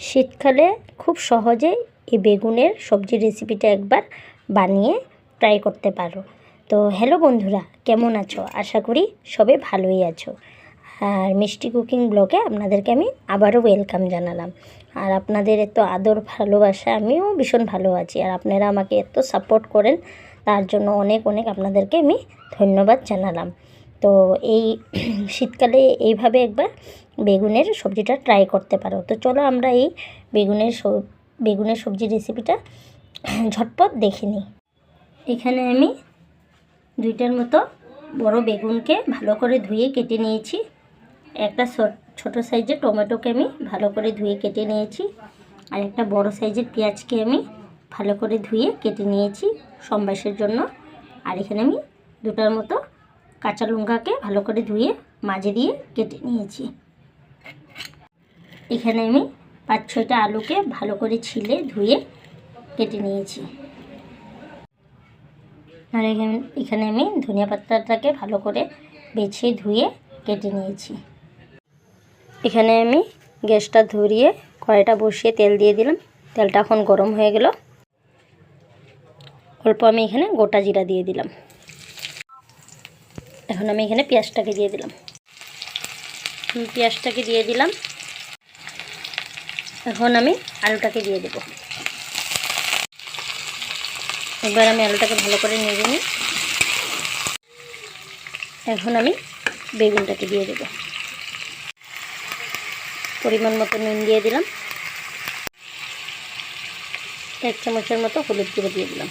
শীতকালে খুব সহজে এই বেগুনের সবজি রেসিপিটা একবার বানিয়ে ট্রাই করতে পারো। তো হ্যালো বন্ধুরা, কেমন আছো? আশা করি সবে ভালোই আছো। আর মিষ্টি কুকিং ব্লগে আপনাদেরকে আমি আবারও ওয়েলকাম জানালাম। আর আপনাদের এত আদর, ভালোবাসা, আমিও ভীষণ ভালো আছি। আর আপনারা আমাকে এত সাপোর্ট করেন, তার জন্য অনেক অনেক আপনাদেরকে আমি ধন্যবাদ জানালাম। তো এই শীতকালে এইভাবে একবার বেগুনের সবজিটা ট্রাই করতে পারো। তো চলো আমরা এই বেগুনের বেগুনের সবজি রেসিপিটা ঝটপট দেখে নিই। এখানে আমি দুইটার মতো বড় বেগুনকে ভালো করে ধুয়ে কেটে নিয়েছি। একটা ছোট সাইজের টমেটোকে আমি ভালো করে ধুয়ে কেটে নিয়েছি। আর একটা বড় সাইজের পেঁয়াজকে আমি ভালো করে ধুয়ে কেটে নিয়েছি সম্বাসের জন্য। আর এখানে আমি দুটার মতো কাঁচা লঙ্কাকে ভালো করে ধুয়ে মাঝে দিয়ে কেটে নিয়েছি। এখানে আমি পাঁচ ছয়টা আলুকে ভালো করে ছিলে ধুয়ে কেটে নিয়েছি। আর এখানে এখানে আমি ধনিয়া পাতাটাকে ভালো করে বেছে ধুয়ে কেটে নিয়েছি। এখানে আমি গ্যাসটা ধরিয়ে কড়াইটা বসিয়ে তেল দিয়ে দিলাম। তেলটা এখন গরম হয়ে গেল। অল্প আমি এখানে গোটা জিরা দিয়ে দিলাম। এখন আমি এখানে পেঁয়াজটাকে দিয়ে দিলাম। পেঁয়াজটাকে দিয়ে দিলাম। এখন আমি আলুটাকে দিয়ে দেবো। একবার আমি আলুটাকে ভালো করে নিয়ে নিই। এখন আমি বেগুনটাকে দিয়ে দেবো। পরিমাণ মতো নুন দিয়ে দিলাম। এক চামচের মতো হলুদ গুঁড়ো দিয়ে দিলাম।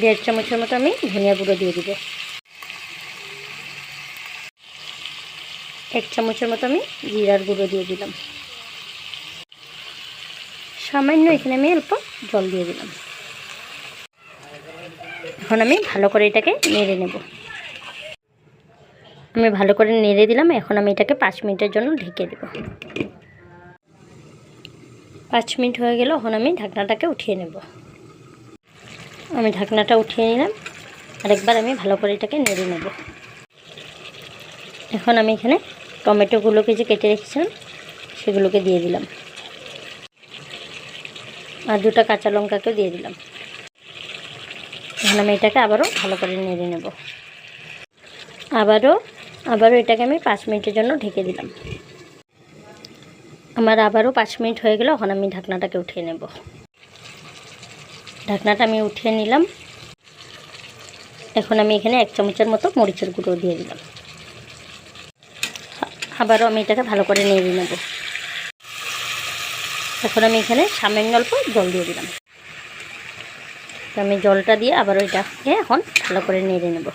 দেড় চামচের মতো আমি ধনিয়া গুঁড়ো দিয়ে দিব। এক চামচের মতো আমি জিরার গুঁড়ো দিয়ে দিলাম। সামান্য এখানে আমি অল্প জল দিয়ে দিলাম। এখন আমি ভালো করে এটাকে নেড়ে নেব। আমি ভালো করে নেড়ে দিলাম, এখন আমি এটাকে পাঁচ মিনিটের জন্য ঢেকে দেব। পাঁচ মিনিট হয়ে গেল, এখন আমি ঢাকনাটাকে উঠিয়ে নেব। আমি ঢাকনাটা উঠিয়ে নিলাম। আরেকবার আমি ভালো করে এটাকে নেড়ে নেব। এখন আমি এখানে টমেটোগুলোকে যে কেটে রেখেছিলাম, সেগুলোকে দিয়ে দিলাম। আর দুটা কাঁচা লঙ্কাকেও দিয়ে দিলাম। এখন আমি এটাকে আবারও ভালো করে নেড়ে নেব। আবারও আবারও এটাকে আমি পাঁচ মিনিটের জন্য ঢেকে দিলাম। আমার আবারও পাঁচ মিনিট হয়ে গেল, এখন আমি ঢাকনাটাকে উঠিয়ে নেব। ঢাকনাটা আমি উঠিয়ে নিলাম। এখন আমি এখানে এক চামচের মতো মরিচের গুঁড়ো দিয়ে দিলাম। আবারও আমি এটাকে ভালো করে নেড়ে নেব। এখন আমি এখানে সামান্য অল্প জল দিয়ে দিলাম। আমি জলটা দিয়ে আবারও এটাকে এখন ভালো করে নেড়ে নেব।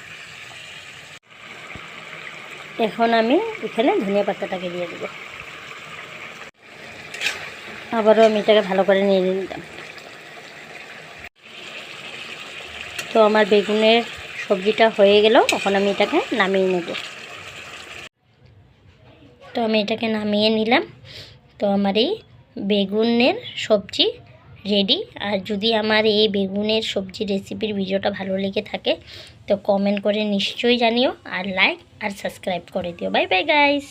এখন আমি এখানে ধনিয়া পাতাটাকে দিয়ে দেবো। আবারও আমি এটাকে ভালো করে নেড়ে নিলাম। তো আমার বেগুনের সবজিটা হয়ে গেল, এখন আমি এটাকে নামিয়ে নেব। তো আমি এটাকে নামিয়ে নিলাম। তো আমার এই বেগুনের সবজি রেডি আর যদি আমার এই বেগুনের সবজি রেসিপির ভিডিওটা ভালো লেগে থাকে, তো কমেন্ট করে নিশ্চয়ই জানিও। আর লাইক আর সাবস্ক্রাইব করে দিও। Bye bye guys